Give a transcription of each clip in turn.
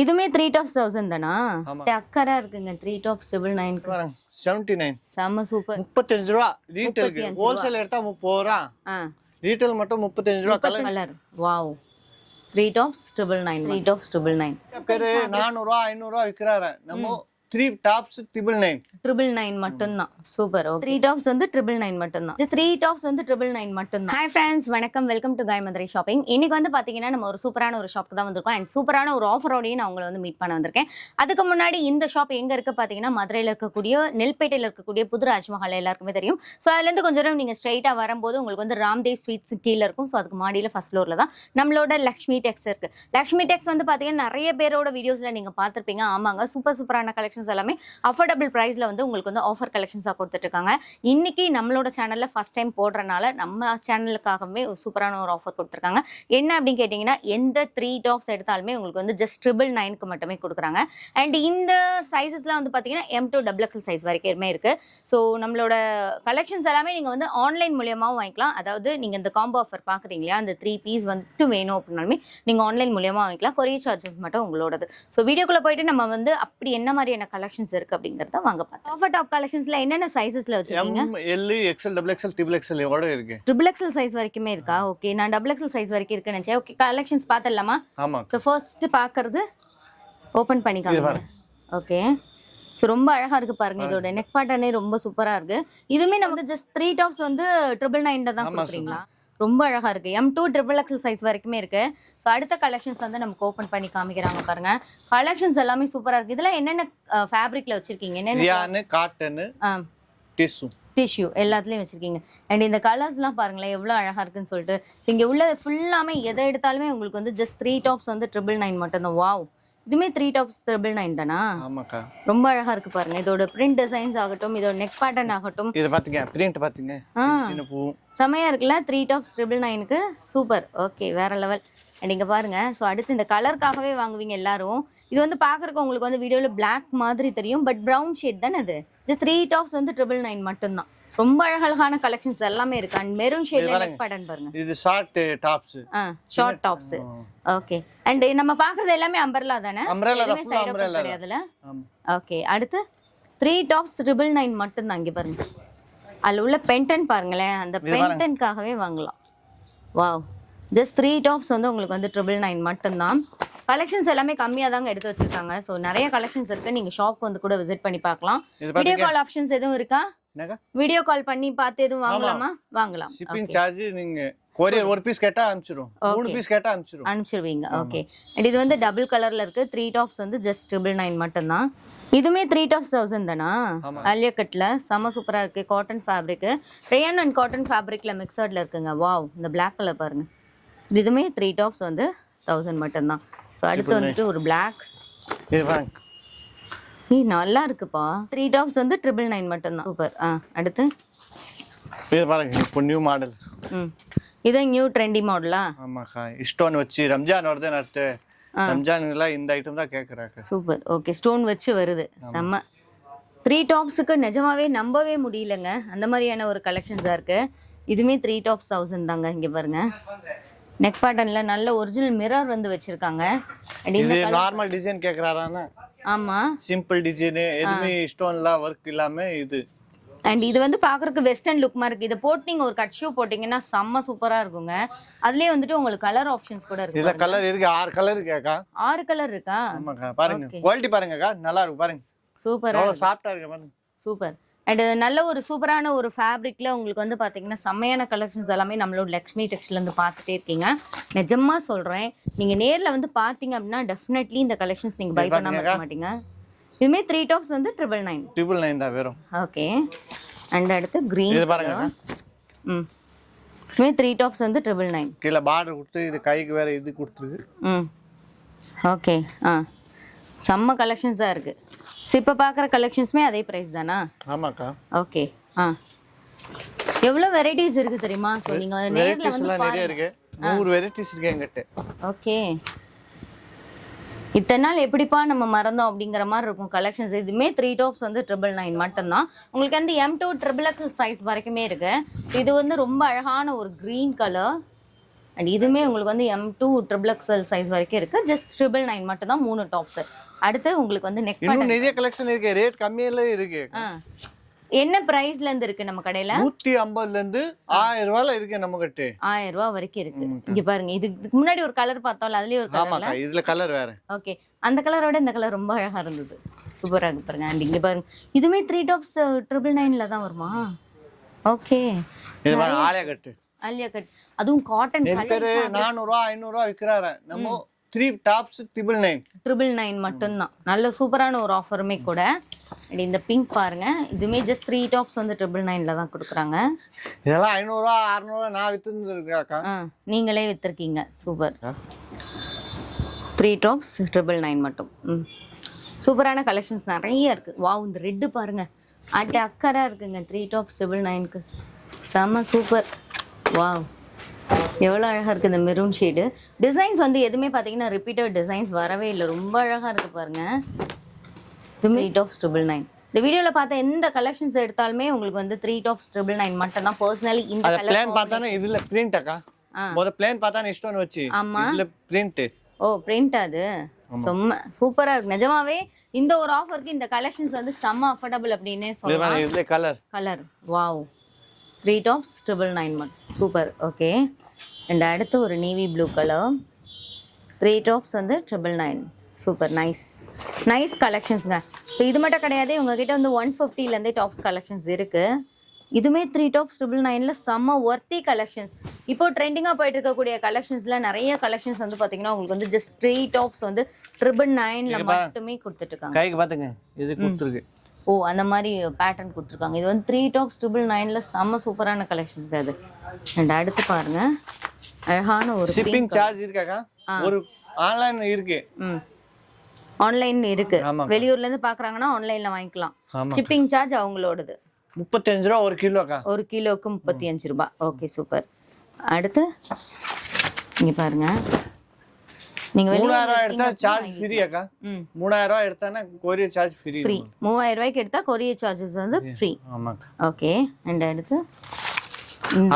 இதுமே three tops thousand தானா. டக்கரா இருக்குங்க. Three tops triple nine seventy nine செம்ம சூப்பர் முப்பத்தஞ்சு ரூபா. ரீட்டைலுக்கு 35 ஹோல்சேல் எடுத்தா முப்பது ரூபா. ரீட்டைல் மட்டும் முப்பத்தஞ்சு ரூபா colour wow three tops triple nine three tops triple nine பேரு நானூறுவா ஐநூறுவா விற்கிறாரு நம்ம three tops triple nine triple nine மட்டும்தான். சூப்பர் த்ரீ டாப்ஸ் வந்து ட்ரிபிள் நைன் மட்டும்தான். த்ரீ டாப்ஸ் வந்து ட்ரிபிள் நைன் மட்டும்தான். ஹாய் ஃப்ரெண்ட்ஸ் வணக்கம். வெல்கம் டு காயமதுரை ஷாப்பிங் இன்னைக்கு வந்து பாத்தீங்கன்னா நம்ம ஒரு சூப்பரான ஒரு ஷாப்க்கு தான் வந்திருக்கோம். அண்ட் சூப்பரான ஒரு ஆஃபரோடையும் நான் உங்களை வந்து மீட் பண்ண வந்திருக்கேன். அதுக்கு முன்னாடி இந்த ஷாப் எங்க இருக்கு பாத்தீங்கன்னா மதுரையில் இருக்கக்கூடிய நெல்பேட்டையில் இருக்கக்கூடிய புது ராஜ்மஹால் எல்லாருக்குமே தெரியும். ஸோ அதுலேருந்து கொஞ்சம் நேரம் நீங்கள் ஸ்ட்ரைட்டாக வரும்போது உங்களுக்கு வந்து ராம்தேவ் ஸ்வீட்ஸ் கீழே இருக்கும். ஸோ அதுக்கு மாடியில் ஃபர்ஸ்ட் ஃப்ளோரில் தான் நம்மளோட லக்ஷ்மி டெக்ஸ் இருக்கு. லக்ஷ்மி டெக்ஸ் வந்து பார்த்தீங்கன்னா நிறைய பேரோட வீடியோஸில் நீங்கள் பார்த்துருப்பீங்க. ஆமாங்க சூப்பர் சூப்பரான கலெக்ஷன்ஸ் எல்லாமே அஃபோர்டபுள் ப்ரைஸில் வந்து உங்களுக்கு வந்து ஆஃபர் கலெக்ஷன்ஸாக கொடுத்துட்ருக்காங்க இன்னைக்கு நம்மளோட சேனலில் ஃபஸ்ட் டைம் போடுறனால நம்ம சேனலுக்காகவே ஒரு சூப்பரான ஒரு ஆஃபர் கொடுத்துருக்காங்க. என்ன அப்படின்னு கேட்டிங்கன்னா எந்த த்ரீ டாப்ஸ் எடுத்தாலுமே உங்களுக்கு வந்து ஜஸ்ட் ட்ரிபிள் நைனுக்கு மட்டுமே கொடுக்குறாங்க. அண்ட் இந்த சைஸஸ்லாம் வந்து பார்த்தீங்கன்னா M to double XL size வரைக்குமே இருக்குது ஸோ நம்மளோட கலெக்ஷன்ஸ் எல்லாமே நீங்கள் வந்து ஆன்லைன் மூலியமாகவும் வாங்கிக்கலாம். அதாவது நீங்கள் இந்த காம்போ ஆஃபர் பார்க்குறீங்க இல்லையா அந்த த்ரீ பீஸ் வந்துட்டு வேணும் அப்படின்னாலுமே நீங்கள் ஆன்லைன் மூலியமாக வாங்கிக்கலாம். கொரியர் சார்ஜஸ் மட்டும் உங்களோடது. ஸோ வீடியோக்குள்ளே போயிட்டு நம்ம வந்து அப்படி என்ன மாதிரியான கலெக்ஷன்ஸ் இருக்குது அப்படிங்கிறத வாங்க பார்த்தோம். ஆஃபர் டாப் கலெக்ஷன்ஸில் என்னென்ன சைஸஸில் வச்சுருக்கீங்க? M L XL double XL triple XL எவ்வளோ இருக்கு. ட்ரிபிள் எக்ஸல் சைஸ் வரைக்குமே இருக்கா? ஓகே நான் டபுள் எக்ஸல் சைஸ் வரைக்கும் இருக்குன்னு நினச்சேன். ஓகே கலெக்ஷன்ஸ் பார்த்துடலாமா? ஆமா. ஸோ ஃபர்ஸ்ட் பார்க்கறது இது பண்ணிக்காங்க. பாருங்க. ஓகே ஸோ ரொம்ப அழகா இருக்கு பாருங்க. இதோட நெக் பேட்டர்னே ரொம்ப சூப்பரா இருக்கு. இதுவுமே நம்ம வந்து ஜஸ்ட் த்ரீ டாப்ஸ் வந்து ட்ரிபிள் நைன்ல தான் கொடுக்குறீங்களா? ரொம்ப அழகா இருக்கு. M to triple XL size வரைக்குமே இருக்கு. ஸோ அடுத்த கலெக்ஷன்ஸ் வந்து நமக்கு ஓப்பன் பண்ணி காமிக்கிறாங்க பாருங்க. கலெக்ஷன்ஸ் எல்லாமே சூப்பரா இருக்கு. இதெல்லாம் என்னென்ன ஃபேப்ரிக்ல வச்சிருக்கீங்க? என்னென்ன காட்டனு டிஷ்யூ டிஷ்யூ எல்லாத்துலேயும் வச்சிருக்கீங்க. அண்ட் இந்த கலர்ஸ்லாம் பாருங்களேன் எவ்வளோ அழகா இருக்குன்னு சொல்லிட்டு. ஸோ இங்கே உள்ள ஃபுல்லாமே எதை எடுத்தாலுமே உங்களுக்கு வந்து ஜஸ்ட் த்ரீ டாப்ஸ் வந்து ட்ரிபிள் நைன் மட்டும்தான். வாவ் இதுமே த்ரீ டாப்ஸ் ட்ரிபிள் நைன் தானா? ஆமாக்கா. ரொம்ப அழகா இருக்கு பாருங்க. இதோட பிரிண்ட் டிசைன்ஸ் ஆகட்டும் இதோட நெக் பேட்டர்ன் ஆகட்டும். இதை பாத்தீங்க பிரிண்ட் பாத்தீங்க. சின்ன பூ. செமையா இருக்குல்ல? த்ரீ டாப்ஸ் ட்ரிபிள் நைனுக்கு சூப்பர் ஓகே வேற லெவல் அண்ட் இங்க பாருங்க. ஸோ அடுத்து இந்த கலருக்காகவே வாங்குவீங்க எல்லாரும். இது வந்து பார்க்கறதுக்கு உங்களுக்கு வந்து வீடியோவில் Black மாதிரி தெரியும் பட் ப்ரௌன் ஷேட் தானே அது? இது த்ரீ டாப்ஸ் வந்து ட்ரிபிள் நைன் மட்டும்தான். ரொம்ப அழகழகான கலெக்ஷன்ஸ் எல்லாமே இருக்கு. அண்ட் மெரூன் ஷேட்ல நெக் பேட்டர்ன் பாருங்க. இது short tops short tops okay and நம்ம பார்க்கறது எல்லாமே அம்பர்லா தானே? அம்ரேலா எதுவுமே ஃபுல் சைடு அம்ரேலா கிடையாதுல? ஓகே அடுத்து த்ரீ டாப்ஸ் ட்ரிபிள் நைன் மட்டும்தான் இங்கே பாருங்க. அதில் உள்ள பென்டன் பாருங்களேன். அந்த பென்டன்காகவே வாங்கலாம். வாவ் ஜஸ்ட் த்ரீ டாப்ஸ் வந்து உங்களுக்கு வந்து ட்ரிபிள் நைன் மட்டும்தான். கலெக்ஷன்ஸ் எல்லாமே கம்மியாக தாங்க எடுத்து வச்சிருக்காங்க. ஸோ நிறைய கலெக்ஷன்ஸ் இருக்கு. நீங்கள் ஷாப் வந்து கூட விசிட் பண்ணி பார்க்கலாம். வீடியோ கால் ஆப்ஷன்ஸ் எதுவும் இருக்கா? என்னக்கா வீடியோ கால் பண்ணி பார்த்து எதுவும் வாங்கலாமா? வாங்கலாம். ஷிப்பிங் சார்ஜ் நீங்க கொரியர் ஒரு பீஸ் கேட்டா அனுப்பிச்சிரும். மூணு பீஸ் கேட்டா அனுப்பிச்சிரும். அனுப்பிச்சிருவீங்க. ஓகே அண்ட் இது வந்து டபுள் கலர்ல இருக்கு. த்ரீ டாப்ஸ் வந்து ஜஸ்ட் ட்ரிபிள் நைன் மட்டும்தான். இதுமே த்ரீ டாப்ஸ் தௌசண்ட் தானா? ஆமா. அலியா கட்ல செம சூப்பரா இருக்கு. Cotton fabric rayon and cotton ஃபேப்ரிக்ல மிக்சர்ட்ல இருக்குங்க. வாவ் இந்த Black கலர் பாருங்க. இதுமே த்ரீ டாப்ஸ் வந்து தௌசண்ட் மட்டும்தான். ஸோ அடுத்து வந்துட்டு ஒரு Black. இது பாருங்க. நீ நல்லா இருக்குப்பா. த்ரீ டாப்ஸ் வந்து ட்ரிபிள் நைன் மட்டும்தான். சூப்பர் ஆ அடுத்து? இது பாருங்க இப்போ நியூ மாடல் ம். இது நியூ ட்ரெண்டி மாடலா ஆமாக்கா. ஸ்டோன் வச்சு ரம்ஜான் வருதுன்னு அடுத்து. ரம்ஜானுக்குலாம் இந்த ஐட்டம் தான் கேட்குறாங்க சூப்பர் ஓகே ஸ்டோன் வச்சு வருது. செம்ம. த்ரீ டாப்ஸுக்கு நிஜமாவே நம்பவே முடியலங்க. அந்த மாதிரியான ஒரு கலெக்ஷன்ஸாக இருக்கு. இதுவுமே த்ரீ டாப்ஸ் தௌசண்ட் தாங்க இங்கே பாருங்க. நெக் பேட்டர்னில் நல்ல ஒரிஜினல் மிரர் வந்து வச்சிருக்காங்க. இது நார்மல் டிசைன் கேட்குறாரானா ஆமாம் சிம்பிள் டிசைனு எதுவுமே ஸ்டோன்லாம் ஒர்க் இல்லாம இது. அண்ட் இது வந்து பார்க்கறதுக்கு வெஸ்டர்ன் லுக் மாதிரி இருக்கு. இதை போட்டு நீங்கள் ஒரு கட் ஷூ போட்டிங்கன்னா செம்ம சூப்பராக இருக்குங்க. அதுலேயே வந்துட்டு உங்களுக்கு கலர் ஆப்ஷன்ஸ் கூட இருக்கு இதுல கலர் இருக்கு. ஆறு கலர் இருக்காக்கா ஆறு கலர் இருக்கா? ஆமாக்கா பாருங்க. குவாலிட்டி பாருங்கக்கா நல்லா இருக்கு பாருங்க. சூப்பராக எவ்வளோ சாஃப்டா இருக்கு பாருங்க. சூப்பர் அண்ட் நல்ல ஒரு சூப்பரான ஒரு ஃபேப்ரிக்ல உங்களுக்கு வந்து பாத்தீங்கன்னா செம்மையான கலெக்ஷன்ஸ் எல்லாமே நம்மளோட லக்ஷ்மி டெக்ஸ்ட்ல இருந்து பார்த்துட்டே இருக்கீங்க. நிஜமா சொல்றேன் நீங்க நேர்ல வந்து பாத்தீங்க அப்படின்னா டெஃபினெட்லி இந்த கலெக்ஷன்ஸ் நீங்க பை பண்ணாம இருக்க மாட்டீங்க. இதுமே த்ரீ டாப்ஸ் வந்து ட்ரிபிள் நைன் ட்ரிபிள் நைன் தான் வெறும். ஓகே அண்ட் அடுத்து green இது பாருங்கக்கா ம். இதுமே த்ரீ டாப்ஸ் வந்து ட்ரிபிள் நைன் கீழே பார்டர் கொடுத்து இது கைக்கு வேற இது கொடுத்துருக்கு. ம். ஓகே ஆ. செம்ம கலெக்ஷன்ஸாக இருக்குது ஸோ இப்போ பார்க்குற கலெக்ஷன்ஸுமே அதே ப்ரைஸ் தானா? ஆமாக்கா. ஓகே ஆ. எவ்வளோ வெரைட்டிஸ் இருக்கு தெரியுமா? ஸோ நீங்கள் நேரில் வந்து நிறைய இருக்கு. நூறு வெரைட்டிஸ் இருக்கு என்கிட்ட. ஓகே இத்தனை நாள் எப்படிப்பா நம்ம மறந்தோம் அப்படிங்கிற மாதிரி இருக்கும் கலெக்ஷன்ஸ் இதுவுமே த்ரீ டாப்ஸ் வந்து ட்ரிபிள் நைன் மட்டும்தான். உங்களுக்கு வந்து M to triple X size வரைக்குமே இருக்கு. இது வந்து ரொம்ப அழகான ஒரு க்ரீன் கலர் அண்ட் இதுவுமே உங்களுக்கு வந்து M to triple XL size வரைக்கும் இருக்கு. ஜஸ்ட் ட்ரிபிள் நைன் மட்டும் தான் மூணு டாப்ஸ் அடுத்து உங்களுக்கு வந்து நெக் இன்னும் நிறைய கலெக்ஷன் இருக்கு. ரேட் கம்மியில இருக்கு. என்ன பிரைஸ்ல இருந்து இருக்கு நம்ம கடையில? நூத்தி ஐம்பதுல இருந்து ஆயிரம் ரூபாயில இருக்கு நம்ம கிட்ட ஆயிரம் ரூபாய் வரைக்கும் இருக்கு. இங்க பாருங்க இதுக்கு முன்னாடி ஒரு கலர் பார்த்தோம்ல அதுலயே ஒரு ஆமாக்கா இதுல கலர் வேற. ஓகே அந்த கலரோட இந்த கலர் ரொம்ப அழகா இருந்தது. சூப்பரா இருக்கு பாருங்க அண்ட் இங்க பாருங்க. இதுவுமே த்ரீ டாப்ஸ் ட்ரிபிள் நைன்ல தான் வருமா? ஓகே ஆலய கட்டு. அலியா கட். அதுவும் காட்டன் பேரு நானூறு ரூபா ஐநூறு ரூபா விக்கிறாரு. நம்ம three tops triple nine triple nine மட்டும்தான். நல்ல சூப்பரான ஒரு ஆஃபருமே கூட. அண்ட் இந்த பிங்க் பாருங்க. இதுவுமே ஜஸ்ட் த்ரீ டாப்ஸ் வந்து ட்ரிபிள் நைன்ல தான் கொடுக்குறாங்க. இதெல்லாம் ஐநூறுரூவா அறுநூறுவா நான் ஆ நீங்களே வித்துருக்கீங்க. Super. Three tops triple nine மட்டும். ம். சூப்பரான கலெக்ஷன்ஸ் நிறைய இருக்கு. வாவ் இந்த ரெட்டு பாருங்க. அட் அக்கரா இருக்குங்க. த்ரீ டாப்ஸ் ட்ரிபிள் நைனுக்கு செம்ம சூப்பர். வாவ் எவ்வளோ அழகாக இருக்குது இந்த மெரூன் ஷேடு டிசைன்ஸ் வந்து எதுவுமே பார்த்தீங்கன்னா ரிப்பீட்டட் டிசைன்ஸ் வரவே இல்லை. ரொம்ப அழகாக இருக்குது பாருங்க. இதுவுமே டாப்ஸ் ட்ரிபிள் நைன் இந்த வீடியோவில் பார்த்த எந்த கலெக்ஷன்ஸ் எடுத்தாலுமே உங்களுக்கு வந்து த்ரீ டாப்ஸ் ட்ரிபிள் நைன் மட்டும் தான் பர்சனலி இந்த பிளான் பார்த்தானே இதுல பிரிண்ட் அக்கா. முத பிளான் பார்த்தானே இஷ்டம் வச்சு. ஆமா. இதுல பிரிண்ட் ஓ பிரிண்ட் அது? செம்ம. சூப்பரா இருக்கு. நிஜமாவே இந்த ஒரு ஆஃபருக்கு இந்த கலெக்ஷன்ஸ் வந்து செம்ம அஃபோர்டபுள் அப்படின்னே சொல்லலாம். Colour colour wow three tops triple nine one super okay and அடுத்து ஒரு navy blue colour three tops வந்து triple nine super nice nice கலெக்ஷன்ஸ்ங்க so இது மட்டும் கிடையாது. உங்ககிட்ட வந்து ஒன் ஃபிஃப்டிலேருந்தே டாப்ஸ் கலெக்ஷன்ஸ் இருக்கு. இதுவுமே த்ரீ டாப்ஸ் ட்ரிபிள் நைனில் செம்ம ஒர்த்தி கலெக்ஷன்ஸ் இப்போ ட்ரெண்டிங்காக போயிட்டு இருக்கக்கூடிய கலெக்ஷன்ஸில் நிறைய கலெக்ஷன்ஸ் வந்து பார்த்தீங்கன்னா உங்களுக்கு வந்து ஜஸ்ட் த்ரீ டாப்ஸ் வந்து ட்ரிபிள் நைனில் மட்டுமே கொடுத்துட்டு இருக்காங்க. கைக்கு பாத்துங்க. இது கொடுத்துருக்கு. ஓ அந்த மாதிரி பேட்டர்ன் கொடுத்துருக்காங்க. இது வந்து த்ரீ டாப்ஸ் ட்ரிபிள் நைன்ல செம்ம சூப்பரான கலெக்ஷன்ஸ் அது அண்ட் அடுத்து பாருங்க. அழகான ஒரு ஷிப்பிங் சார்ஜ் இருக்காக்கா? ஒரு ஆன்லைன் இருக்கு. ம். ஆன்லைன் இருக்கு. வெளியூர்ல இருந்து பாக்குறாங்கன்னா ஆன்லைன்ல வாங்கிக்கலாம். ஷிப்பிங் சார்ஜ் அவங்களோடது. முப்பத்தஞ்சு ரூபா ஒரு கிலோக்கா? ஒரு கிலோக்கு முப்பத்தி அஞ்சு ரூபாய் ஓகே சூப்பர் அடுத்து இங்க பாருங்க. நீங்க மூணாயிரம் ரூபாய் எடுத்தா சார்ஜ் ஃப்ரீ அக்கா. மூணாயிரம் ரூபாய் எடுத்தானா கொரியர் சார்ஜ் ஃப்ரீ ஃப்ரீ மூவாயிரம் ரூபாய்க்கு எடுத்தா கொரியர் சார்ஜஸ் வந்து ஃப்ரீ ஓகே அண்ட் அடுத்து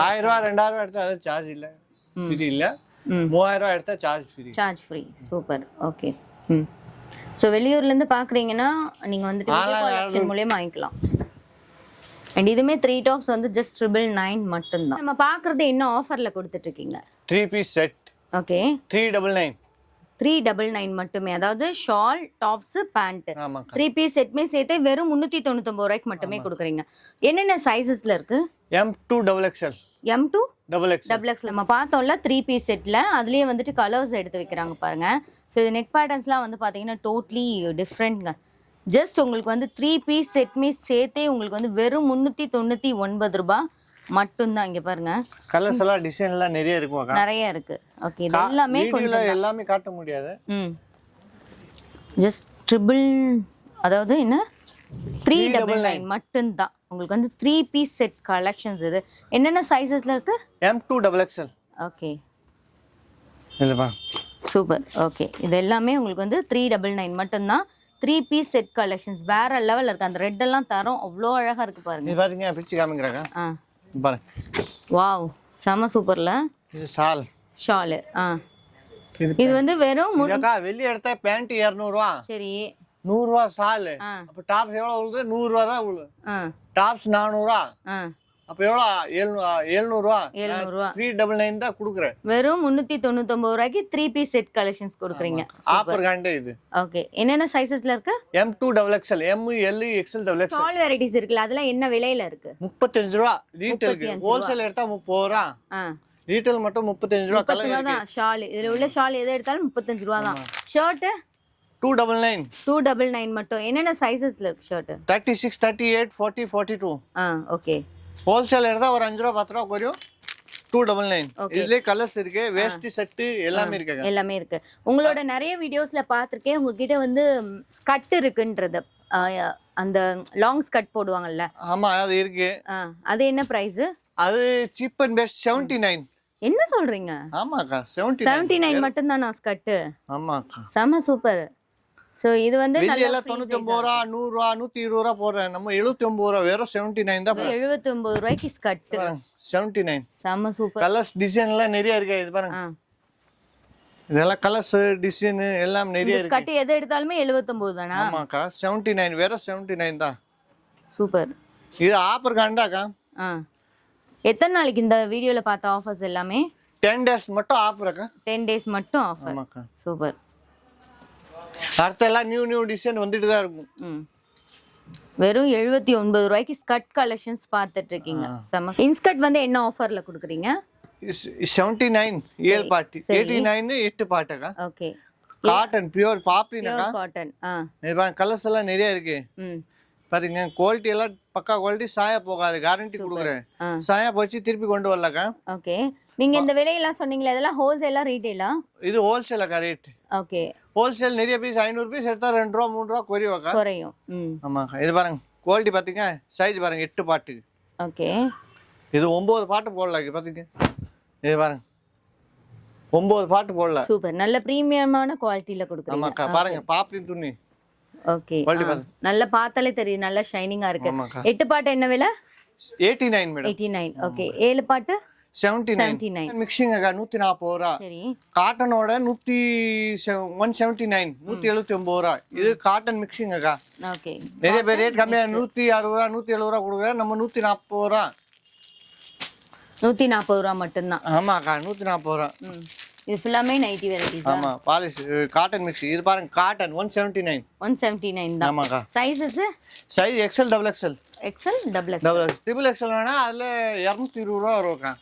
ஆயிரம் ரூபாய் ரெண்டாயிரம் ரூபாய் எடுத்தா அது சார்ஜ் இல்ல. ஃப்ரீ இல்ல. மூவாயிரம் ரூபாய் எடுத்தா charge free charge free super okay ம். ஸோ வெளியூர்லேருந்து பார்க்குறீங்கன்னா நீங்கள் வந்துட்டு ஆப்ஷன் மூலியமாக வாங்கிக்கலாம். அண்ட் இதுவுமே த்ரீ டாப்ஸ் வந்து ஜஸ்ட் ட்ரிபிள் நைன் மட்டும்தான். நம்ம பார்க்குறது இன்னும் ஆஃபரில் கொடுத்துட்ருக்கீங்க three piece set okay three double nine three double nine மட்டுமே. அதாவது ஷால் டாப்ஸு ஆமாக்கா. த்ரீ பீஸ் செட்மே சேர்த்து வெறும் முந்நூற்றி தொண்ணூத்தொம்பது ரூபாய்க்கு மட்டுமே கொடுக்குறீங்க. என்னென்ன சைஸஸில் இருக்குது M to double XL M to double XL double X நம்ம பார்த்தோம்ல த்ரீ பீஸ் செட்டில் அதுலேயே வந்துட்டு கலர்ஸ் எடுத்து வைக்கிறாங்க பாருங்க. ஸோ இது நெக் பேட்டர்ன்ஸ்லாம் வந்து பார்த்தீங்கன்னா டோட்லி டிஃப்ரெண்ட்ங்க ஜஸ்ட் உங்களுக்கு வந்து த்ரீ பீஸ் செட்மே சேர்த்தே உங்களுக்கு வந்து வெறும் முந்நூற்றி தொண்ணூற்றி ஒன்பது ரூபாய் மட்டும்தான் இங்கே பாருங்க. கலர்ஸ் எல்லாம் டிசைன் எல்லாம் நிறைய இருக்கும் நிறைய இருக்கு. ஓகே இது எல்லாமே வீடியோல எல்லாமே காட்ட முடியாது. ம். ஜஸ்ட் ட்ரிபிள் அதாவது என்ன? த்ரீ டபுள் நைன் மட்டும்தான். உங்களுக்கு வந்து த்ரீ பீஸ் செட் கலெக்ஷன்ஸ் இது. என்னென்ன சைஸஸில் இருக்கு? M to double XL okay இல்லைப்பா. சூப்பர் ஓகே இது எல்லாமே உங்களுக்கு வந்து த்ரீ டபுள் நைன் மட்டும்தான். த்ரீ பீஸ் செட் கலெக்ஷன்ஸ் வேற லெவலில் இருக்கு. அந்த ரெட் எல்லாம் தரம். அவ்வளோ அழகா இருக்கு பாருங்க. பாத்தீங்க பிரிச்சு காமிக்கிறாங்க ஆ. பாருங்க வாவ் செம சூப்பர்ல. இது சால் ஷாலு ஆ. இது வந்து வெறும் இதக்கா வெளியே எடுத்தா பேண்ட் இரநூறுவா. சரி. நூறுரூவா ஆ. அப்போ டாப்ஸ் எவ்வளோ உழுது? நூறுரூவா தான் உழுது. டாப்ஸ் நானூறுவா ஆ. அப்போ எவ்வளோ? எழுநூ எழுநூறுவா எழுநூறுவா த்ரீ டபுள் நைன் தான் கொடுக்குறேன். வெறும் முந்நூற்றி தொண்ணூத்தொம்பது ரூபாய்க்கு த்ரீ பீஸ் செட் கலெக்ஷன்ஸ் கொடுக்குறீங்க. ஆஃபர் காண்டே இது. ஓகே என்னென்ன சைஸஸ்ல இருக்கு? M to double XL M L XL double XL shawl varieties இருக்குல்ல அதெல்லாம் என்ன விலையில இருக்கு? முப்பத்தஞ்சு ரூபா. ரீட்டெயிலுக்கு 35 ரூபா. ஹோல்சேல் எடுத்தா முப்பது ரூபா. ரீட்டைல் மட்டும் முப்பத்தஞ்சு ரூபா. கலர் தான். ஷால் இதுல உள்ள ஷால் எது எடுத்தாலும் முப்பத்தஞ்சு ரூபா தான். Shirt two double nine two double nine மட்டும். என்னென்ன சைஸஸ்ல இருக்கு shirt thirty six thirty eight forty forty two ஆ ஓகே ஹோல்சேல் எடுத்தா ஒரு அஞ்சு ரூபா பத்து ரூபா குறையும் டூ டபுள் நைன். இதுலயே கலர்ஸ் இருக்கு வேஷ்டி செட்டு எல்லாமே இருக்குங்க. எல்லாமே இருக்கு. உங்களோட நிறைய வீடியோஸ்ல பார்த்திருக்கேன். உங்ககிட்ட வந்து ஸ்கட் இருக்குன்றது. அந்த லாங் ஸ்கட் போடுவாங்கல்ல. ஆமா அது இருக்கு. அது என்ன பிரைஸ் அது cheap and best seventy nine என்ன சொல்றீங்க? ஆமாக்கா செவன்டி நைன் மட்டும்தான் நான் ஸ்கட்டு ஆமாக்கா. செம சூப்பர் சோ இது வந்து எல்லாம் தொண்ணூத்தி ஒன்பது ரூபா நூறு ரூபா நூத்தி இருபது ரூபா போடுறேன். நம்ம எழுபத்தி ஒன்பது ரூபா வெறும் செவன்டி நைன் தான் எழுபத்தி ஒன்பது ரூபாய்க்கு ஸ்கட் செவன்டி நைன் செம்ம சூப்பர் கலர்ஸ் டிசைன் எல்லாம் நிறைய இருக்கு இது பாருங்க. இதெல்லாம் கலர்ஸ் டிசைன் எல்லாம் நிறைய இருக்கு. ஸ்கட் எது எடுத்தாலுமே எழுபத்தொன்பது தானா? ஆமாக்கா செவன்டி நைன் வெறும் செவன்டி நைன் தான். சூப்பர் இது ஆஃபர் காண்டாக்கா ஆ. எத்தனை நாளைக்கு இந்த வீடியோல பார்த்த ஆஃபர்ஸ் எல்லாமே? டென் டேஸ் மட்டும் ஆஃபர் அக்கா. டென் டேஸ் மட்டும் ஆஃபர் சூப்பர் அடுத்த எல்லாம் நியூ நியூ டிசைன் வந்துட்டு தான் இருக்கும். ம். வெறும் எழுபத்தி ஒன்பது ரூபாய்க்கு ஸ்கர்ட் கலெக்ஷன்ஸ் பார்த்துட்டு இருக்கீங்க செம்ம இன்ஸ்கர்ட் வந்து என்ன ஆஃபர்ல கொடுக்குறீங்க? செவன்டி நைன் ஏழு பாட்டி. எயிட்டி நைன் எட்டு பாட்டுக்கா? ஓகே. காட்டன் பியூர் பாப்ரினாக்கா காட்டன் ஆ. கலர்ஸ் எல்லாம் நிறைய இருக்கு. ம். பாத்தீங்க குவாலிட்டி எல்லாம் பக்கா குவாலிட்டி சாய போகாது. கேரண்டி கொடுக்குறேன். சாயா போச்சு திருப்பி கொண்டு வரலக்கா. ஓகே. நீங்க இந்த விலையெல்லாம் சொன்னீங்களே அதெல்லாம் ஹோல்சேலா ரீட்டெயிலா இது ஹோல்சேல் ரேட் ஓகே. ஹோல்சேல் நிறைய பீஸ் ஐநூறு பீஸ் எடுத்தா ரெண்டு ரூபா மூணு ரூபா குறைவாக்கா குறையும். ஆமாக்கா இது பாருங்க குவாலிட்டி பாத்தீங்க சைஸ் பாருங்க எட்டு பாட்டு. ஓகே. இது ஒன்பது பாட்டு போடல இது பாத்தீங்க. இது பாருங்க ஒன்பது பாட்டு போடல. சூப்பர். நல்ல பிரீமியமான குவாலிட்டில கொடுக்குறீங்க. ஆமாக்கா பாருங்க பாப்ரின் துணி. ஓகே. நல்ல பார்த்தாலே தெரியும் நல்ல ஷைனிங்கா இருக்கு. எட்டு பாட்டு என்ன விலை? Eighty nine madam eighty nine okay ஏழு பாட்டு? செவன்டி செவன்டி நைன் மிக்சிங் அக்கா நூத்தி நாற்பது ரூபா. சரி. காட்டனோட நூத்தி ஒன் செவன்டி நைன் நூத்தி எழுபத்தி ஒன்பது ரூபா. இது காட்டன் மிக்சிங் அக்கா. ஓகே. நிறைய பேர் ரேட் கம்மியா நூத்தி அறுபது ரூபா நூத்தி எழுபது ரூபா கொடுக்குறேன் நம்ம நூத்தி நாற்பது ரூபா. நூத்தி நாற்பது ரூபா மட்டும்தான். ஆமாக்கா நூத்தி நாற்பது ரூபா. இது ஃபுல்லாமே நைட்டி வெரைட்டிஸ் ஆமா பாலிஷ் காட்டன் மிக்ஸி இது பாருங்க cotton one seventy nine one seventy nine தான் ஆமாக்கா sizes size XL double XL double X double X triple XL வேணா அதுல இரநூத்தி இருபது ரூபா வரும்க்கா.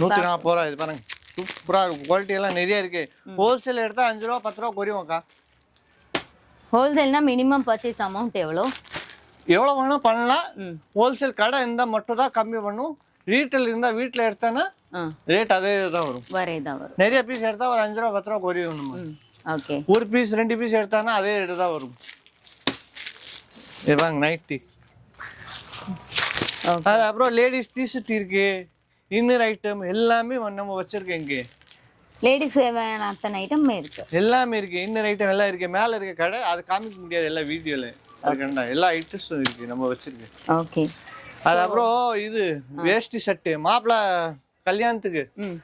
நூத்தி நாற்பது ரூபா இது பாருங்க. சூப்பரா இருக்கும் குவாலிட்டி எல்லாம் நிறைய இருக்கு. ஹோல்சேல் எடுத்தா அஞ்சு ரூபா பத்து ரூபா குறையும்க்கா ஹோல்சேல்னா மினிமம் பர்ச்சேஸ் அமௌண்ட் எவ்வளோ? எவ்வளோ வேணா பண்ணலாம். ஹோல்சேல் கடை இருந்தால் மட்டும் தான் கம்மி பண்ணும். ரீட்டைல் இருந்தால் வீட்டில் எடுத்தேன்னா ரேட் அதே தான் வரும். வரே தான் வரும். நிறைய பீஸ் எடுத்தா ஒரு அஞ்சு ரூபா பத்து ரூபா குறையும் நம்ம. ஓகே. ஒரு பீஸ் ரெண்டு பீஸ் எடுத்தானா அதே ரேட்டு தான் வரும். இது பாருங்க நைட்டி அது அப்புறம் லேடிஸ் டிஷர்ட் இருக்கு. இன்னர் ஐட்டம் எல்லாமே நம்ம வச்சிருக்கோம் இங்கே. லேடிஸ் வேணாம் அத்தனை ஐட்டம் இருக்கு. எல்லாமே இருக்கு. இன்னர் ஐட்டம் எல்லாம் இருக்கு. மேல இருக்க கடை அது காமிக்க முடியாது எல்லா வீடியோல. அதுக்கண்டா எல்லா ஐட்டம்ஸும் இருக்கு. நம்ம வச்சிருக்கோம் ஓகே அது அப்புறம் இது வேஷ்டி சட்டு. மாப்பிள்ள கல்யாணத்துக்கு. ம்.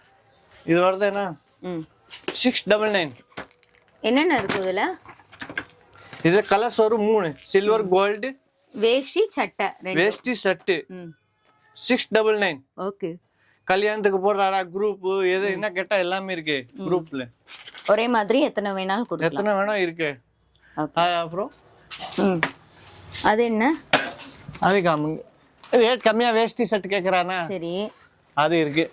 இது வருது என்ன? ம். சிக்ஸ் டபுள் நைன் என்னென்ன இருக்கு இதில்? இது கலர்ஸ் வரும் மூணு. சில்வர் கோல்டு வேஷ்டி சட்டை வேஷ்டி சட்டு. ம். சிக்ஸ் டபுள் நைன் ஓகே கல்யாணத்துக்கு போடுறாடா குரூப் எது என்ன கேட்டா எல்லாமே இருக்கு குரூப்ல ஒரே மாதிரி எத்தனை வேணாலும் கொடுக்கலாம். எத்தனை வேணா இருக்கு. அப்புறம்? அது என்ன? அது காமுங்க ரேட் கம்மியா வேஷ்டி ஷர்ட் கேக்குறானா? சரி. அது இருக்கு.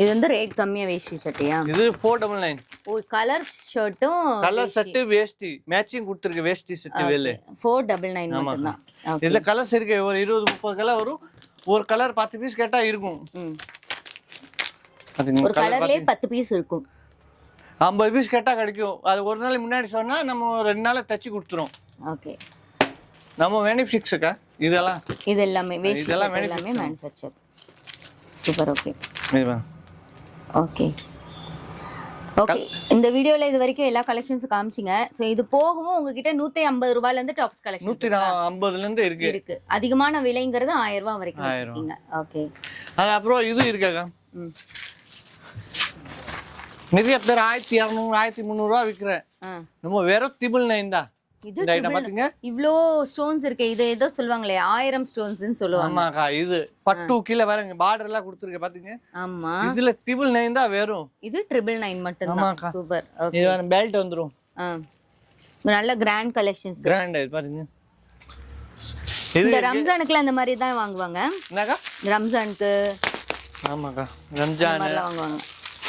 இது வந்து ரேட் கம்மியா வேஷ்டி சட்டையா இது four double nine oh colour ஷர்ட்டும் கலர் ஷர்ட் வேஷ்டி. மேட்சிங் கொடுத்துருக்கு வேஷ்டி ஷர்ட் வேலு. ஃபோர் டபுள் நைன் மட்டும்தான். ஓகே. இதுல கலர்ஸ் இருக்கு. ஒரு இருபது முப்பது கலர் வரும். ஒரு கலர் பத்து பீஸ் கேட்டா இருக்கும். ஒரு கலர்லயே பத்து பீஸ் இருக்கும். ஐம்பது பீஸ் கேட்டா கிடைக்கும். அது ஒரு நாள் முன்னாடி சொன்னா நம்ம ரெண்டு நாள்ல தச்சு கொடுத்துரும். ஓகே. நம்ம பெனிஃபிக்ஸுக்கா இதெல்லாம்? இது எல்லாமே வேஷ்டி இதெல்லாம் எல்லாமே manufacture super okay. Okay okay இந்த வீடியோல இது வரைக்கும் எல்லா கலெக்ஷன்ஸும் காமிச்சிங்க. ஸோ இது போகவும் உங்ககிட்ட நூத்தி ஐம்பது ரூபாயில இருந்து டாப்ஸ் கலெக்ஷன் நூத்தி ஐம்பதுல இருந்து இருக்கு. இருக்கு. அதிகமான விலைங்கிறது ஆயிரம் ரூபாய் வரைக்கும் வச்சிருக்கீங்க. ஓகே அது அப்புறம் இது இருக்காக்கா நிறைய பேர் ஆயிரத்தி இரநூறு ஆயிரத்தி முந்நூறுரூவா விற்கிறேன் நம்ம வெறும் திபிள் நைன் தான். இது பாத்தீங்க? இவ்ளோ ஸ்டோன்ஸ் இருக்கு இது ஏதோ சொல்லுவாங்களே ஆயிரம் ஸ்டோன்ஸ்னு சொல்லுவாங்க. ஆமாக்கா இது பட்டு கீழே பாருங்க பார்டர் எல்லாம் கொடுத்துருக்க பாத்தீங்க? ஆமா. இதுல நைன் தான் வெறும் இது ட்ரிபிள் நைன் ஆமாக்கா. சூப்பர் இது பெல்ட் வந்துரும். நல்ல கிராண்ட் கலெக்ஷன்ஸ் கிராண்ட் பாருங்க. இந்த ரம்ஜானுக்குலாம் அந்த மாதிரி தான் வாங்குவாங்க. என்னக்கா? ரம்ஜானுக்கு ஆமாக்கா. ரம்ஜான் வாங்குவாங்க.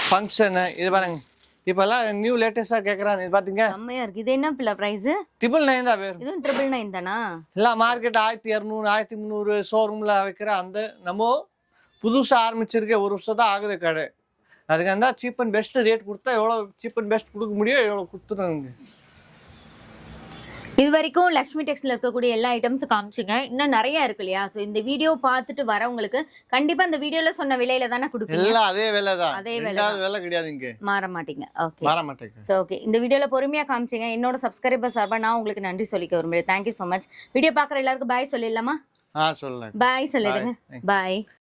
ஃபங்க்ஷனு இது பாருங்க. இப்பெல்லாம் நியூ லேட்டஸ்டா கேக்குறாங்க இது பாத்தீங்க? செம்மையா இருக்கு. இது என்ன பிள்ளை பிரைஸ் திபிள் நைன் தான் வேறும் இதுவும் ட்ரிபிள் நைன் தானா? எல்லாம் மார்க்கெட் ஆயிரத்தி இரநூறு ஆயிரத்தி முந்நூறு ஷோரூம்ல வைக்கிற அந்த நம்ம புதுசா ஆரம்பிச்சிருக்க ஒரு வருஷம் தான் ஆகுது கடை. அதுக்கு அந்த சீப் அண்ட் பெஸ்ட் ரேட் கொடுத்தா எவ்வளோ சீப் அண்ட் பெஸ்ட் கொடுக்க முடியும் எவ்வளோ கொடுத்துருங்க இது வரைக்கும் லக்ஷ்மி டெக்ஸ்ல இருக்கக்கூடிய எல்லா ஐட்டம்ஸும் காமிச்சிங்க. இன்னும் நிறைய இருக்கு இல்லையா? ஸோ இந்த வீடியோ பார்த்துட்டு வரவங்களுக்கு கண்டிப்பா இந்த வீடியோல சொன்ன விலையில தானே கொடுப்பீங்க. அதே விலை தான். அதே விலை விலை கிடையாது இங்க. மாற மாட்டீங்க. ஓகே மாற மாட்டேங்க. ஸோ ஓகே இந்த வீடியோல பொறுமையா காமிச்சிங்க. என்னோட சப்ஸ்கிரைபர் சார்பா நான் உங்களுக்கு நன்றி சொல்லிக்க விரும்புறேன் தேங்க்யூ ஸோ மச் வீடியோ பார்க்குற எல்லாருக்கும் பாய் சொல்லிடலாமா? ஆ சொல்லுங்க. பாய் சொல்லிடுங்க. பாய்